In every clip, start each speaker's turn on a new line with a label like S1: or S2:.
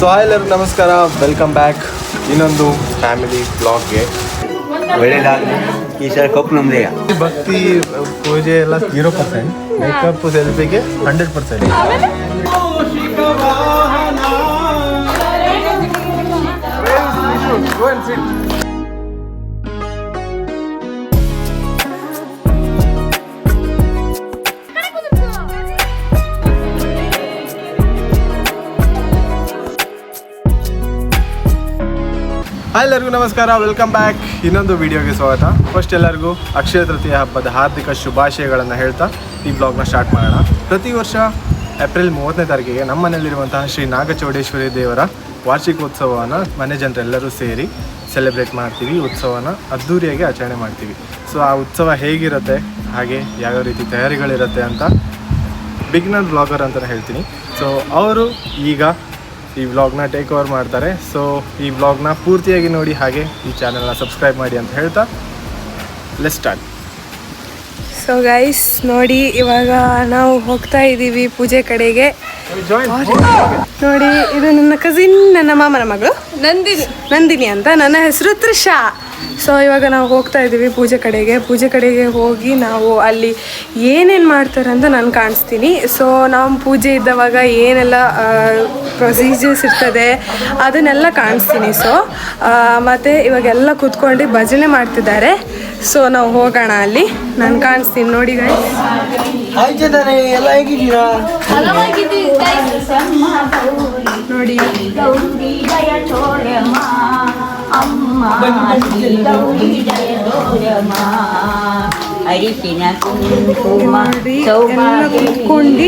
S1: So hi ಎಲ್ಲರಿಗೂ ನಮಸ್ಕಾರ. Welcome back ಇನ್ನೊಂದು ಫ್ಯಾಮಿಲಿ ಬ್ಲಾಗ್ಗೆ
S2: ಒಳ್ಳೇದಾಗಲಿ ಈ ಸಲ ನಮ್ದೇ.
S1: ಭಕ್ತಿ ಪೂಜೆ ಎಲ್ಲ ಜೀರೋ ಪರ್ಸೆಂಟ್ ಮೇಕಪ್ ಸೆಲ್ಫಿಗೆ ಹಂಡ್ರೆಡ್ ಪರ್ಸೆಂಟ್ ಎಲ್ಲರಿಗೂ ನಮಸ್ಕಾರ ವೆಲ್ಕಮ್ ಬ್ಯಾಕ್ ಇನ್ನೊಂದು ವಿಡಿಯೋಗೆ ಸ್ವಾಗತ. ಫಸ್ಟ್ ಎಲ್ಲರಿಗೂ ಅಕ್ಷಯ ತೃತೀಯ ಹಬ್ಬದ ಹಾರ್ದಿಕ ಶುಭಾಶಯಗಳನ್ನು ಹೇಳ್ತಾ ಈ ಬ್ಲಾಗ್ನ ಸ್ಟಾರ್ಟ್ ಮಾಡೋಣ. ಪ್ರತಿ ವರ್ಷ ಏಪ್ರಿಲ್ ಮೂವತ್ತನೇ ತಾರೀಕಿಗೆ ನಮ್ಮ ಮನೆಯಲ್ಲಿರುವಂತಹ ಶ್ರೀ ನಾಗಚೌಡೇಶ್ವರಿ ದೇವರ ವಾರ್ಷಿಕೋತ್ಸವವನ್ನು ಮನೆ ಜನರೆಲ್ಲರೂ ಸೇರಿ ಸೆಲೆಬ್ರೇಟ್ ಮಾಡ್ತೀವಿ. ಉತ್ಸವನ ಅದ್ಧೂರಿಯಾಗಿ ಆಚರಣೆ ಮಾಡ್ತೀವಿ. ಸೊ ಆ ಉತ್ಸವ ಹೇಗಿರುತ್ತೆ, ಹಾಗೆ ಯಾವ್ಯಾವ ರೀತಿ ತಯಾರಿಗಳಿರುತ್ತೆ ಅಂತ ಬಿಗ್ನರ್ ಬ್ಲಾಗರ್ ಅಂತಲೇ ಹೇಳ್ತೀನಿ. ಸೊ ಅವರು ಈಗ ಈ ವ್ಲಾಗ್ನ ಟೇಕ್ ಓವರ್ ಮಾಡ್ತಾರೆ. ಸೊ ಈ ವ್ಲಾಗ್ನ ಪೂರ್ತಿಯಾಗಿ ನೋಡಿ ಹಾಗೆ ಈ ಚಾನಲ್ನ ಸಬ್ಸ್ಕ್ರೈಬ್ ಮಾಡಿ ಅಂತ ಹೇಳ್ತಾ ಲೆಸ್ ಸ್ಟಾರ್ಟ್
S3: ಸೊ ಗೈಸ್ ನೋಡಿ ಇವಾಗ ನಾವು ಹೋಗ್ತಾ ಇದ್ದೀವಿ ಪೂಜೆ ಕಡೆಗೆ. ನೋಡಿ ಇದು ನನ್ನ ಕಸಿನ್ ನನ್ನ ಮಾಮನ ಮಗಳು. ನಂದಿನಿ. ನಂದಿನಿ ಅಂತ. ನನ್ನ ಹೆಸರು ತ್ರಿಷಾ ಸೊ ಇವಾಗ ನಾವು ಹೋಗ್ತಾ ಇದ್ದೀವಿ ಪೂಜೆ ಕಡೆಗೆ. ಪೂಜೆ ಕಡೆಗೆ ಹೋಗಿ ನಾವು ಅಲ್ಲಿ ಏನೇನು ಮಾಡ್ತಾರೆ ಅಂತ ನಾನು ಕಾಣಿಸ್ತೀನಿ. ಸೊ ನಾವು ಪೂಜೆ ಇದ್ದವಾಗ ಏನೆಲ್ಲ ಪ್ರೊಸೀಜರ್ಸ್ ಇರ್ತದೆ ಅದನ್ನೆಲ್ಲ ಕಾಣಿಸ್ತೀನಿ. ಸೊ ಮತ್ತು ಇವಾಗೆಲ್ಲ ಕೂತ್ಕೊಂಡು ಭಜನೆ ಮಾಡ್ತಿದ್ದಾರೆ. ಸೊ ನಾವು ಹೋಗೋಣ ಅಲ್ಲಿ. ನಾನು ಕಾಣಿಸ್ತೀನಿ ನೋಡಿ ನೋಡಿ. ಕೂತ್ಕೊಂಡು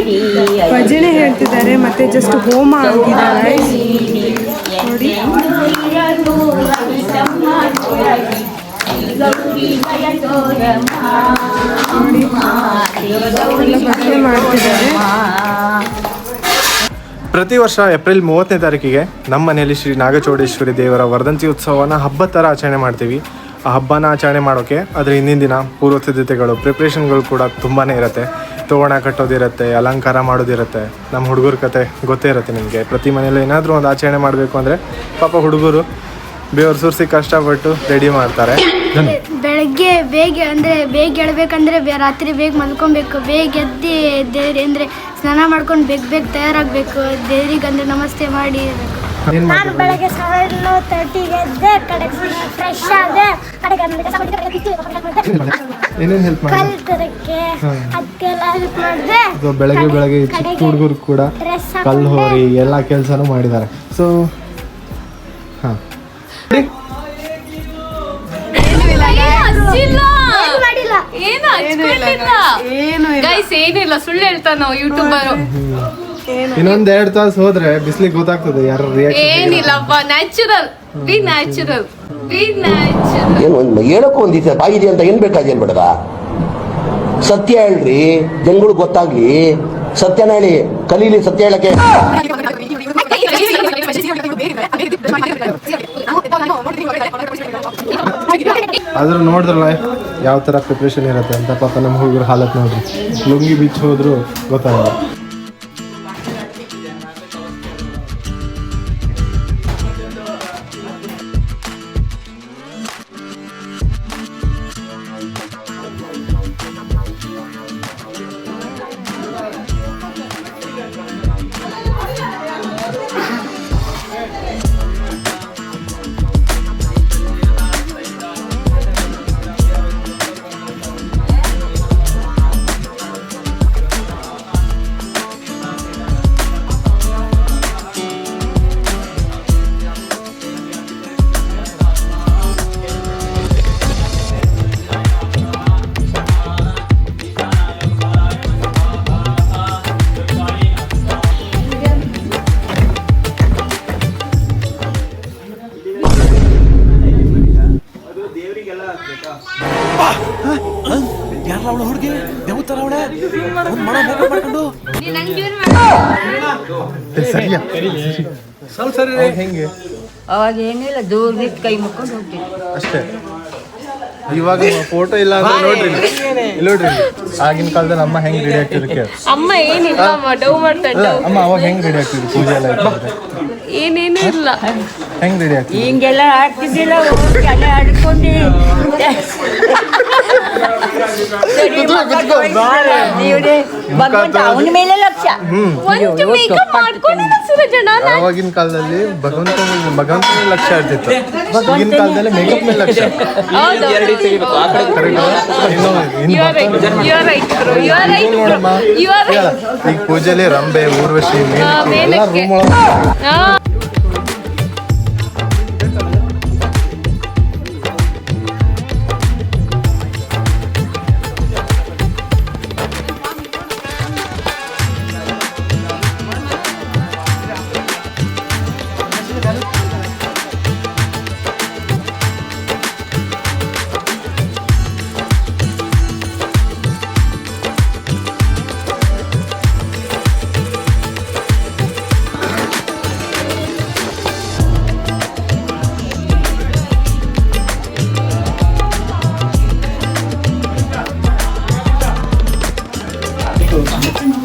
S3: ಭಜನೆ ಹೇಳ್ತಿದ್ದಾರೆ ಮತ್ತೆ ಜಸ್ಟ್ ಹೋಮ ಆಗಿದ್ದಾರೆ ನೋಡಿ.
S1: ಪ್ರತಿ ವರ್ಷ ಏಪ್ರಿಲ್ ಮೂವತ್ತನೇ ತಾರೀಕಿಗೆ ನಮ್ಮ ಮನೆಯಲ್ಲಿ ಶ್ರೀ ನಾಗಚೌಡೇಶ್ವರಿ ದೇವರ ವರ್ಧಂತಿ ಉತ್ಸವನ ಹಬ್ಬದ ಥರ ಆಚರಣೆ ಮಾಡ್ತೀವಿ. ಆ ಹಬ್ಬನ ಆಚರಣೆ ಮಾಡೋಕ್ಕೆ ಅದರ ಹಿಂದಿನ ದಿನ ಪೂರ್ವ ಸಿದ್ಧತೆಗಳು ಪ್ರಿಪ್ರೇಷನ್ಗಳು ಕೂಡ ತುಂಬಾ ಇರುತ್ತೆ. ತೋರಣ ಕಟ್ಟೋದಿರುತ್ತೆ, ಅಲಂಕಾರ ಮಾಡೋದಿರುತ್ತೆ. ನಮ್ಮ ಹುಡುಗರ ಕತೆ ಗೊತ್ತೇ ಇರುತ್ತೆ ನಿಮಗೆ. ಪ್ರತಿ ಮನೆಯಲ್ಲಿ ಏನಾದರೂ ಒಂದು ಆಚರಣೆ ಮಾಡಬೇಕು ಅಂದರೆ ಪಾಪ ಹುಡುಗರು ಬೇವ್ರು ಸುರಿಸಿ ಕಷ್ಟಪಟ್ಟು ರೆಡಿ ಮಾಡ್ತಾರೆ.
S4: ಬೆಳಗ್ಗೆ ಬೇಗ ಅಂದರೆ ಬೇಗ ಎಳ್ಬೇಕಂದ್ರೆ ಬೇ ರಾತ್ರಿ ಬೇಗ ಮಲ್ಕೊಬೇಕು. ಬೇಗ ಎದ್ದು ದೇವ್ರಿ ಅಂದರೆ ಸ್ನಾನ ಮಾಡ್ಕೊಂಡು ಬೇಗ ಬೇಗ ತಯಾರಾಗಬೇಕು. ದೇವ್ರಿಗೆ ಅಂದರೆ ನಮಸ್ತೆ ಮಾಡಿ
S1: ಏನು
S4: ನಾನು ಬೆಳಗ್ಗೆ ಸೆವೆನ್ ತರ್ಟಿಗೆ ಎದ್ದೆ ಕಡೆಗೆ ಫ್ರೆಶ್ ಆದೆ ಕಡೆಗೆ ಆಮೇಲೆ ಕಸ ಹೊಡೆದೆ, ಕಡೆಗೆ ಕಿತ್ತು, ಕಡೆಗೆ ಮತ್ತೆ
S1: ಏನೇನು ಹೆಲ್ಪ್ ಮಾಡಿ
S4: ಕಲ್ ತರಕ್ಕೆ ಅದಕ್ಕೆಲ್ಲ ಹೆಲ್ಪ್ ಮಾಡಿದೆ
S1: ಸೊ ಬೆಳಗ್ಗೆ ಬೆಳಗ್ಗೆ ಚಿಕ್ಕ ಹುಡುಗರು ಕೂಡ
S4: ಡ್ರೆಸ್
S1: ಕಲ್ಲು ಹೋರಿ ಎಲ್ಲ ಕೆಲಸನೂ ಮಾಡಿದ್ದಾರೆ ಸೊ ಹಾಂ.
S5: ಏನು ಇಲ್ಲ
S3: ಏನು ಇಲ್ಲ.
S5: ಗೈಸ್ ಏನಿಲ್ಲ ಸುಳ್ಳು ಹೇಳ್ತಾನ ಯೂಟ್ಯೂಬರ್.
S1: ಇನ್ನೊಂದ್ ಎರಡ್ ತಾಸು ಹೋದ್ರೆ ಬಿಸ್ಲಿಗೆ ಗೊತ್ತಾಗ್ತದೆ ಯಾರ
S5: ಏನಿಲ್ಲಪ್ಪ natural be natural be natural
S6: ಏನು ಒಂದು ಹೇಳಕ್ಕೂ ಒಂದು ದಿವಸ ಬಾಯಿದೆ ಅಂತ ಏನ್ ಬೇಕಾಗಿ ಬೇಡದ ಸತ್ಯ ಹೇಳ್ರಿ ಜನಗಳು ಗೊತ್ತಾಗ್ಲಿ. ಸತ್ಯನ ಹೇಳಿ ಕಲೀಲಿ ಸತ್ಯ ಹೇಳಕ್ಕೆ.
S1: ಆದ್ರೂ ನೋಡಿದ್ರಲ್ಲ ಯಾವ ತರ ಪ್ರಿಪ್ರೇಷನ್ ಇರುತ್ತೆ ಅಂತ ಪಾಪ ನಮ್ಮ ಹುಡುಗರ ಹಾಲತ್ ನೋಡ್ರಿ. ಲುಂಗಿ ಬೀಚ್ ಹೋದ್ರು ಗೊತ್ತಾಗಲ್ಲ. ಸರಿಯಾ ಹೆಂಗೆ
S7: ಅವಾಗ ಏನಿಲ್ಲ ದೂರ ನಿಂತು ಕೈ ಮುಕ್ಕೊಂಡು ಹೋಗ್ತಿದ್ವಿ
S1: ಅಷ್ಟೇ. ಇವಾಗ ಫೋಟೋ ಇಲ್ಲ ಅಂದ್ರೆ ನೋಡ್ರಿ. ಇಲ್ಲಿ. ನೋಡ್ರಿ ಆಗಿನ ಕಾಲದಲ್ಲಿ ಅಮ್ಮ ಹೆಂಗ್ ರೆಡಿ ಆಗ್ತಿದ್ರು
S5: ಅಮ್ಮ ಏನಿಲ್ಲ ಅಮ್ಮ ಡವ್ ಮಾಡ್ತಾಳೆ
S1: ಅಮ್ಮ ಅವಾಗ ಹೆಂಗ್ ರೆಡಿ ಆಗ್ತಿದ್ರು? ಪೂಜೆ ಎಲ್ಲ ಇರ್ತದೆ
S5: ಏನೇನು ಇಲ್ಲ.
S1: ಹೆಂಗ್ ರೆಡಿ ಆಗ್ತದೆ
S7: ಹಿಂಗೆಲ್ಲ ಆಡ್ತಿದ್ದಿಲ್ಲ ಹೋಗಿ ಅಲ್ಲೇ ಆಡ್ಕೊಂಡು. ಭಗವಂತ ಅವನ ಮೇಲೆ ಲಕ್ಷ.
S5: ಒಂದು ಮೇಕಪ್ ಮಾಡ್ಕೊಂಡಿಲ್ಲ ಸೂರಜಣ್ಣ ನಾನ್
S1: ಆವಾಗಿನ ಕಾಲದಲ್ಲಿ ಭಗವಂತ ಭಗವಂತನ ಲಕ್ಷ ಇರ್ತಿತ್ತು ಈಗಿನ ಕಾಲದಲ್ಲಿ ಮೇಕಪ್ ಮೇಲೆ ಲಕ್ಷ.
S5: ಹೌದು
S1: ಈಗ ಪೂಜೆಲಿ ರಂಬೆ ಊರ್ವಶಿ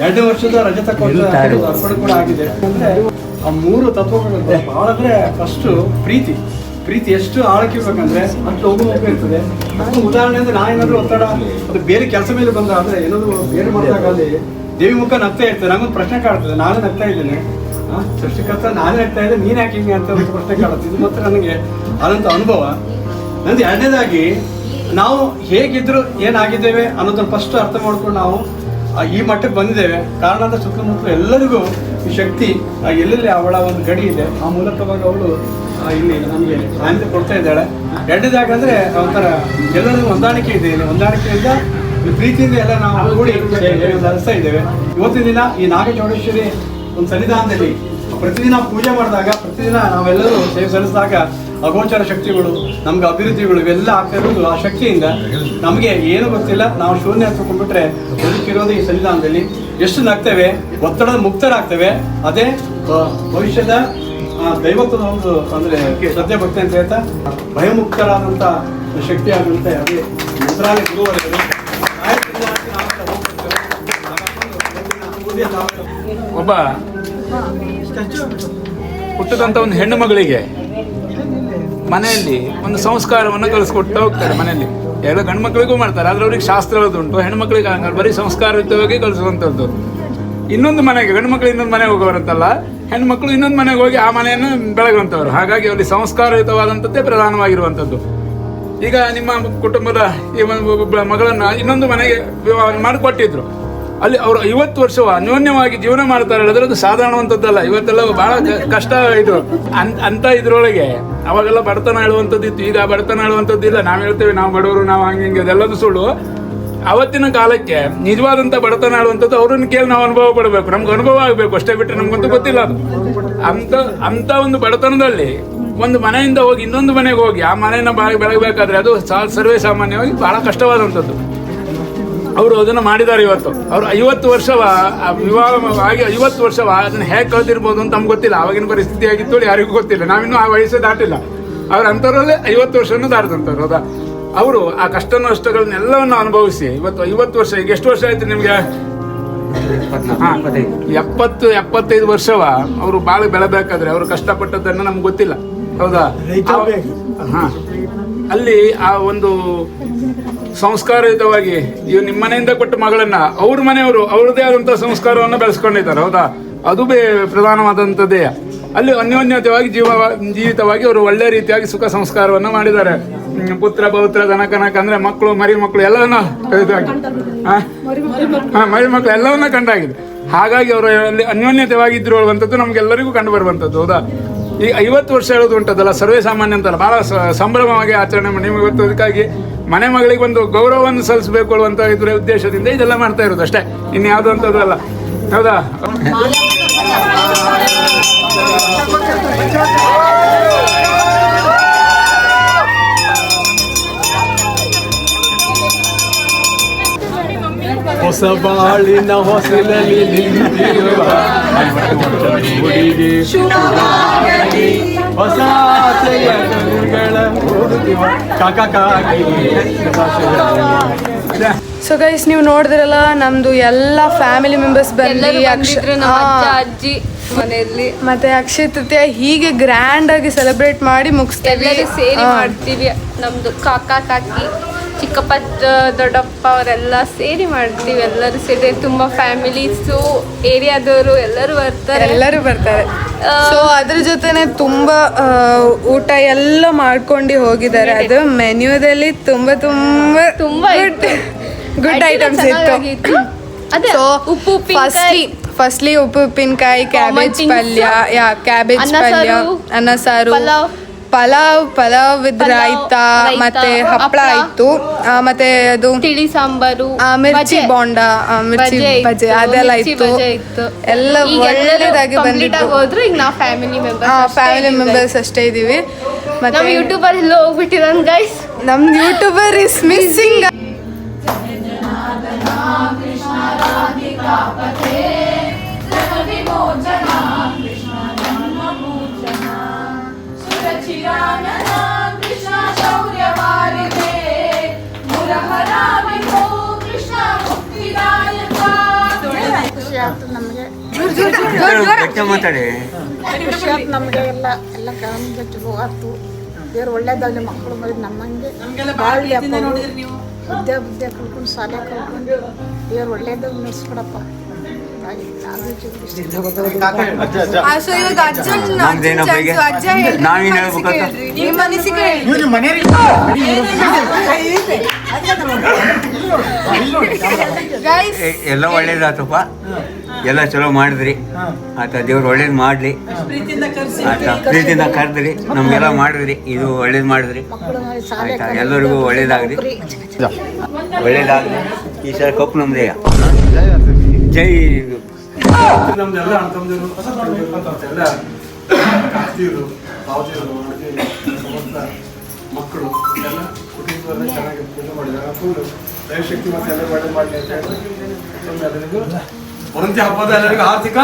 S8: ಎರಡು ವರ್ಷದ ರಜತಕ್ಕೋಸ್ಕರ ಅರ್ಪಣೆ ಕೂಡ ಆಗಿದೆ. ಅಂದ್ರೆ ಆ ಮೂರು ತತ್ವಗಳು ಬಹಳ ಅಂದ್ರೆ ಫಸ್ಟ್ ಪ್ರೀತಿ. ಪ್ರೀತಿ ಎಷ್ಟು ಆಳಕ್ಕೆ ಇರ್ಬೇಕಂದ್ರೆ ಅಷ್ಟು ಹೋಗು ಹೋಗು ಇರ್ತದೆ. ಅದು ಉದಾಹರಣೆ ಅಂದ್ರೆ ನಾ ಏನಾದ್ರು ಒತ್ತಡ ಅದು ಬೇರೆ ಕೆಲಸ ಮೇಲೆ ಬಂದ ಅಂದ್ರೆ ಏನಾದ್ರು ಬೇರೆ ಮಾಡಿದಾಗ ಅಲ್ಲಿ ದೇವಿ ಮುಖ ನಗ್ತಾ ಇರ್ತದೆ. ನಂಗೊಂದು ಪ್ರಶ್ನೆ ಕಾಡ್ತದೆ ನಾನು ನಗ್ತಾ ಇದ್ದೇನೆ. ಸೃಷ್ಟಿಕರ್ತ ನಾನೇ ಹೇಳ್ತಾ ಇದ್ದೆ. ನೀನ್ ಯಾಕೆ ಹಿಂಗೆ ಅಂತ ಒಂದು ಪ್ರಶ್ನೆ ಕಾಡುತ್ತೆ ಇದು ಮಾತ್ರ ನನಗೆ ಆದಂತ ಅನುಭವ. ನಂದು ಎರಡನೇದಾಗಿ ನಾವು ಹೇಗಿದ್ರು ಏನಾಗಿದ್ದೇವೆ ಅನ್ನೋದನ್ನ ಫಸ್ಟ್ ಅರ್ಥ ಮಾಡ್ಕೊಂಡು ನಾವು ಈ ಮಟ್ಟಕ್ಕೆ ಬಂದಿದ್ದೇವೆ. ಕಾರಣ ಅಂದ್ರೆ ಸುತ್ತಮುತ್ತಲು ಎಲ್ಲರಿಗೂ ಈ ಶಕ್ತಿ ಎಲ್ಲೆಲ್ಲಿ ಅವಳ ಒಂದು ಗಡಿ ಇದೆ, ಆ ಮೂಲಕವಾಗಿ ಅವಳು ಇಲ್ಲಿ ನಮಗೆ ಸಾನ್ನಿಧ್ಯ ಕೊಡ್ತಾ ಇದ್ದಾಳೆ. ಎರಡನೇದಾಗಿ ಅಂದ್ರೆ, ಒಂಥರ ಎಲ್ಲರಿಗೂ ಹೊಂದಾಣಿಕೆ ಇದೆ. ಇಲ್ಲಿ ಹೊಂದಾಣಿಕೆಯಿಂದ ಪ್ರೀತಿಯಿಂದ ಎಲ್ಲ ನಾವು ಕೂಡಿ ನಡೆಸ್ತಾ ಇದ್ದೇವೆ. ಇವತ್ತಿನ ದಿನ ಈ ನಾಗಚೌಡೇಶ್ವರಿ ಒಂದು ಸನ್ನಿಧಾನದಲ್ಲಿ ಪ್ರತಿದಿನ ಪೂಜೆ ಮಾಡಿದಾಗ, ಪ್ರತಿದಿನ ನಾವೆಲ್ಲರೂ ಸೇವೆ ಸಲ್ಲಿಸಿದಾಗ ಅಗೋಚರ ಶಕ್ತಿಗಳು ನಮ್ಗೆ ಅಭಿವೃದ್ಧಿಗಳು ಇವೆಲ್ಲ ಆಗ್ತಾ ಇರೋದು ಆ ಶಕ್ತಿಯಿಂದ. ನಮಗೆ ಏನು ಗೊತ್ತಿಲ್ಲ ನಾವು ಶೂನ್ಯ ಹತ್ಕೊಂಡ್ಬಿಟ್ರೆ ಬದುಕಿರೋದು ಈ ಸನ್ನಿಧಾನದಲ್ಲಿ. ಎಷ್ಟು ನಗ್ತೇವೆ ಒತ್ತಡ ಮುಕ್ತರಾಗ್ತೇವೆ ಅದೇ ಭವಿಷ್ಯದ ಆ, ದೈವತ್ವದ ಒಂದು ಅಂದ್ರೆ ಸದ್ಯ ಭಕ್ತಿ ಅಂತ ಹೇಳ್ತಾ ಭಯಮುಕ್ತರಾದಂಥ ಶಕ್ತಿ ಆದಂತೆ ಅದೇ ಮಂತ್ರಾಲಯ ಗುರುವರೆಗೂ
S9: ಒಬ್ಬ ಹುಟ್ಟದಂತ ಒಂದು ಹೆಣ್ಣು ಮಗಳಿಗೆ ಮನೆಯಲ್ಲಿ ಒಂದು ಸಂಸ್ಕಾರವನ್ನು ಕಲಿಸ್ಕೊಡ್ತಾ ಹೋಗ್ತಾರೆ ಮನೆಯಲ್ಲಿ. ಎಲ್ಲ ಗಂಡು ಮಕ್ಕಳಿಗೂ ಮಾಡ್ತಾರೆ, ಆದ್ರೆ ಅವ್ರಿಗೆ ಹೆಣ್ಣು ಮಕ್ಕಳಿಗೆ ಹಂಗಲ್ಲ, ಬರೀ ಸಂಸ್ಕಾರಯುತವಾಗಿ ಕಲಿಸುವಂಥದ್ದು. ಇನ್ನೊಂದು ಮನೆಗೆ ಗಂಡು ಮಕ್ಕಳು ಇನ್ನೊಂದು ಮನೆಗೆ ಹೋಗೋರಂತಲ್ಲ ಮಕ್ಕಳು ಇನ್ನೊಂದು ಮನೆಗೆ ಹೋಗಿ ಆ ಮನೆಯನ್ನು ಬೆಳಗುವಂಥವ್ರು. ಹಾಗಾಗಿ ಅಲ್ಲಿ ಸಂಸ್ಕಾರಯುತವಾದಂಥದ್ದೇ ಪ್ರಧಾನವಾಗಿರುವಂಥದ್ದು. ಈಗ ನಿಮ್ಮ ಕುಟುಂಬದ ಈ ಒಂದು ಮಗಳನ್ನ ಇನ್ನೊಂದು ಮನೆಗೆ ಮಾಡಿಕೊಟ್ಟಿದ್ರು. ಅಲ್ಲಿ ಅವರು ಐವತ್ತು ವರ್ಷ ಅನ್ಯೋನ್ಯವಾಗಿ ಜೀವನ ಮಾಡ್ತಾರೆ ಹೇಳಿದ್ರೆ ಅದು ಸಾಧಾರಣವಂಥದ್ದಲ್ಲ. ಇವತ್ತೆಲ್ಲ ಬಹಳ ಕಷ್ಟ ಇದು. ಅಂತ ಇದ್ರೊಳಗೆ ಅವಾಗೆಲ್ಲ ಬಡತನ ಹೇಳುವಂಥದ್ದು ಇತ್ತು. ಈಗ ಬಡತನ ಹೇಳುವಂಥದ್ದು ಇಲ್ಲ. ನಾವು ಹೇಳ್ತೇವೆ, ನಾವು ಬಡವರು, ನಾವು ಹಂಗೆ ಹಿಂಗೆ ಅದೆಲ್ಲದು ಸುಳ್ಳು. ಅವತ್ತಿನ ಕಾಲಕ್ಕೆ ನಿಜವಾದಂಥ ಬಡತನ ಆಡುವಂಥದ್ದು ಅವ್ರನ್ನ ಕೇಳಿ ನಾವು ಅನುಭವ ಪಡಬೇಕು. ನಮ್ಗೆ ಅನುಭವ ಆಗಬೇಕು. ಅಷ್ಟೇ ಬಿಟ್ಟರೆ ನಮ್ಗಂತೂ ಗೊತ್ತಿಲ್ಲ ಅದು. ಅಂತ ಅಂತ ಒಂದು ಬಡತನದಲ್ಲಿ ಒಂದು ಮನೆಯಿಂದ ಹೋಗಿ ಇನ್ನೊಂದು ಮನೆಗೆ ಹೋಗಿ ಆ ಮನೆಯನ್ನು ಬಾಳಿ ಬೆಳಗಬೇಕಾದ್ರೆ ಅದು ಸರ್ವೇ ಸಾಮಾನ್ಯವಾಗಿ ಬಹಳ ಕಷ್ಟವಾದಂಥದ್ದು. ಅವರು ಅದನ್ನು ಮಾಡಿದ್ದಾರೆ ಇವತ್ತು. ಅವರು ಐವತ್ತು ವರ್ಷವ ವಿವಾಹ ಆಗಿ ಐವತ್ತು ವರ್ಷವ ಅದನ್ನು ಹೇಗೆ ಕಳೆದಿರ್ಬೋದು ಅಂತ ನಮ್ಗೆ ಗೊತ್ತಿಲ್ಲ. ಆವಾಗಿನ ಪರಿಸ್ಥಿತಿ ಆಗಿತ್ತು ಯಾರಿಗೂ ಗೊತ್ತಿಲ್ಲ. ನಾವಿನ್ನೂ ಆ ವಯಸ್ಸು ದಾಟಿಲ್ಲ. ಅವ್ರ ಅಂಥವ್ರಲ್ಲೇ ಐವತ್ತು ವರ್ಷನೂ ದಾಟಿದಂಥವ್ರು ಹೌದಾ? ಅವರು ಆ ಕಷ್ಟ ನಷ್ಟಗಳನ್ನೆಲ್ಲವನ್ನು ಅನುಭವಿಸಿ ಇವತ್ತು ಐವತ್ತು ವರ್ಷ ಈಗ ಎಷ್ಟು ವರ್ಷ ಆಯ್ತು ನಿಮಗೆ? ಎಪ್ಪತ್ತು ಎಪ್ಪತ್ತೈದು ವರ್ಷವ. ಅವರು ಬಾಳ ಬೆಳಬೇಕಾದ್ರೆ ಅವರು ಕಷ್ಟಪಟ್ಟದ್ದನ್ನು ನಮ್ಗೆ ಗೊತ್ತಿಲ್ಲ ಹೌದಾ? ಹಾ. ಅಲ್ಲಿ ಆ ಒಂದು ಸಂಸ್ಕಾರಯುತವಾಗಿ ಇವ್ ನಿಮ್ಮ ಮನೆಯಿಂದ ಕೊಟ್ಟ ಮಗಳನ್ನ ಅವ್ರ ಮನೆಯವರು ಅವ್ರದೇ ಆದಂತ ಸಂಸ್ಕಾರವನ್ನು ಬೆಳೆಸ್ಕೊಂಡಿದ್ದಾರೆ, ಹೌದಾ? ಅದು ಬೇ ದೇಹ ಅಲ್ಲಿ ಅನ್ಯೋನ್ಯತೆಯಾಗಿ ಜೀವ, ಜೀವಿತವಾಗಿ ಅವರು ಒಳ್ಳೆ ರೀತಿಯಾಗಿ ಸುಖ ಸಂಸ್ಕಾರವನ್ನು ಮಾಡಿದ್ದಾರೆ. ಪುತ್ರ, ಪೌತ್ರ ದನ ಕನಕ ಅಂದ್ರೆ ಮಕ್ಕಳು ಮರಿ ಮಕ್ಕಳು ಎಲ್ಲವನ್ನ ಮರಿ ಮಕ್ಕಳು ಎಲ್ಲವನ್ನ ಕಂಡಾಗಿದೆ. ಹಾಗಾಗಿ ಅವರು ಅಲ್ಲಿ ಅನ್ಯೋನ್ಯತವಾಗಿದ್ರು ಹೇಳುವಂಥದ್ದು ನಮ್ಗೆಲ್ಲರಿಗೂ ಕಂಡು ಬರುವಂಥದ್ದು ಹೌದಾ? ಈ ಐವತ್ತು ವರ್ಷ ಹೇಳೋದು ಉಂಟದಲ್ಲ, ಸರ್ವೇ ಸಾಮಾನ್ಯ ಅಂತಲ್ಲ, ಬಹಳ ಸಂಭ್ರಮವಾಗಿ ಆಚರಣೆ ಮಾಡಿ, ನಿಮಗೆ ಇವತ್ತು ಅದಕ್ಕಾಗಿ ಮನೆ ಮಗಳಿಗೆ ಒಂದು ಗೌರವವನ್ನು ಸಲ್ಲಿಸಬೇಕು ಅನ್ನುವಂಥ ಇದ್ರ ಉದ್ದೇಶದಿಂದ ಇದೆಲ್ಲ ಮಾಡ್ತಾ ಇರೋದು ಅಷ್ಟೇ. ಇನ್ನು ಯಾವುದೋ ಅಂಥದ್ದು ಅಲ್ಲ. ಹೌದಾ?
S8: ಹೊಸ ಬಾಳಿನ ಹೊಸಲಲ್ಲಿ ನಿಂತಿರುವ. ಹೊಸ ಆಸೆಯ ಕಣ್ಣುಗಳ
S3: ಸೊ ಗೈಸ್ ನೀವು ನೋಡಿದ್ರಲ್ಲ ನಮ್ದು ಎಲ್ಲ ಫ್ಯಾಮಿಲಿ ಮೆಂಬರ್ಸ್ ಬಂದು
S5: ಎಲ್ಲರೂ ಬಂದಿದ್ರು ನಮ್ಮ ಅಜ್ಜಿ ಮನೆಯಲ್ಲಿ.
S10: ಮತ್ತೆ ಅಕ್ಷಯ ತೃತೀಯ ಹೀಗೆ ಗ್ರ್ಯಾಂಡ್ ಆಗಿ ಸೆಲೆಬ್ರೇಟ್ ಮಾಡಿ ಮುಗಿಸ್ತೇವೆ.
S5: ಎಲ್ಲರೂ ಸೇರಿ ಮಾಡ್ತೀವಿ ನಮ್ದು ಕಾಕಾ ಕಾಕಿ. ಚಿಕ್ಕಪ್ಪ ದೊಡ್ಡಪ್ಪ ಅವರೆಲ್ಲ ಸೇರಿ ಮಾಡ್ತೀವಿ ಎಲ್ಲರೂ ಸೇರಿ. ತುಂಬ ಫ್ಯಾಮಿಲೀಸು ಏರಿಯಾದವರು ಎಲ್ಲರೂ ಬರ್ತಾರೆ.
S10: ಎಲ್ಲರೂ ಬರ್ತಾರೆ. ಸೊ ಅದ್ರ ಜೊತೆನೆ ತುಂಬಾ ಊಟ ಎಲ್ಲ ಮಾಡ್ಕೊಂಡು ಹೋಗಿದ್ದಾರೆ. ಅದು ಮೆನ್ಯೂದಲ್ಲಿ ತುಂಬ ತುಂಬಾ
S5: ತುಂಬಾ
S10: ಗುಡ್ ಐಟಮ್ಸ್ ಇತ್ತು. ಸೊ
S5: ಉಪ್ಪು
S10: ಫಸ್ಟ್ಲಿ ಫಸ್ಟ್ಲಿ ಉಪ್ಪು ಉಪ್ಪಿನಕಾಯಿ ಕ್ಯಾಬೇಜ್ ಪಲ್ಯ ಯಾ ಕ್ಯಾಬೇಜ್ ಪಲ್ಯ ಅನ್ನ ಸಾರು.
S5: ಪಲಾವ್.
S10: ಪಲಾವ್ ವಿತ್ ರಾಯ್ತಾ ಮತ್ತೆ ಹಪ್ಪಳ
S5: ಆಯ್ತು.
S10: ಇತ್ತು ಮತ್ತೆ ಅದು
S5: ತಿಳಿ ಸಾಂಬಾರು
S10: ಆ, ಮಿರ್ಚಿ. ಬೋಂಡ ಮಿರ್ಚಿ
S5: ಬಜೆ
S10: ಅದೆಲ್ಲ ಇತ್ತು. ಎಲ್ಲ ಒಳ್ಳೆದಾಗಿ ಬಂದಿತ್ತು
S5: ಹೋದ್ರು ಈಗ ನಾವು ಫ್ಯಾಮಿಲಿ ಮೆಂಬರ್ಸ್
S10: ಫ್ಯಾಮಿಲಿ ಮೆಂಬರ್ಸ್ ಅಷ್ಟೇ ಇದೀವಿ ಮತ್ತೆ
S5: ಯೂಟ್ಯೂಬರ್ ಎಲ್ಲ ಹೋಗ್ಬಿಟ್ಟಿದ್ದಾನೆ ಗೈಸ್
S10: ನಮ್ ಯೂಟ್ಯೂಬರ್ ಇಸ್ ಮಿಸ್ಸಿಂಗ್
S2: ಗಟ್ಟಿ ಮಾತಾಡಿ
S11: ಖುಷಿ ಆಯ್ತು ನಮಗೆ ಎಲ್ಲ ಎಲ್ಲ ನಮ್ಗೆ ಚಲೋ ಆಯ್ತು ದೇವ್ರು ಒಳ್ಳೇದಾಗಲಿ ಮಕ್ಕಳು ಮರಿ ನಮ್ಮಂಗೆ ಬಾಳ್ಲಿ ವಿದ್ಯಾ ವಿದ್ಯೆ ಕಲ್ಕೊಂಡು ಶಾಲೆ ಕಲ್ಕೊಂಡು ದೇವ್ರು ಒಳ್ಳೇದಾಗ ನಡೆಸ್ಬಿಡಪ್ಪ
S2: ನಾವೇನ್ ಎಲ್ಲ ಒಳ್ಳೇದಾತಪ್ಪ. ಎಲ್ಲ ಚಲೋ ಮಾಡಿದ್ರಿ. ಆತ ದೇವ್ರು ಒಳ್ಳೇದು ಮಾಡ್ಲಿ. ಆತ ಪ್ರೀತಿಯಿಂದ ಕರೆದ್ರಿ. ನಮ್ಗೆಲ್ಲ ಮಾಡಿದ್ರಿ. ಇದು ಒಳ್ಳೇದು ಮಾಡಿದ್ರಿ. ಆಯ್ತಾ? ಎಲ್ಲರಿಗೂ ಒಳ್ಳೇದಾಗ್ರಿ ಒಳ್ಳೇದಾಗಲಿ. ಈ ಸಲ ಕಪ್ಪು ನಮ್ದೇ. ಜೈ
S8: ನಮ್ದೆಲ್ಲ ಅಣ್ಣ ತಮ್ಮದಿರು ಎಲ್ಲ ಅತ್ತಿಯರು ಬಾವತಿಯರು ಅಣ್ಣದಿರು, ಸಮಸ್ತ ಮಕ್ಕಳು ಎಲ್ಲ ಕುಟುಂಬದವರೆಲ್ಲ ಚೆನ್ನಾಗಿ ಪೂಜೆ ಮಾಡಿದಾಗ ಫುಲ್ ದಯಶಕ್ತಿ ಮತ್ತೆ ಎಲ್ಲ ಒಳ್ಳೆ ಮಾಡಲಿ ಅಂತ ಹೇಳಿದ್ರೆ ಎಲ್ಲರಿಗೂ. ವರಂತಿ ಹಬ್ಬದ ಎಲ್ಲರಿಗೂ ಆರ್ಥಿಕ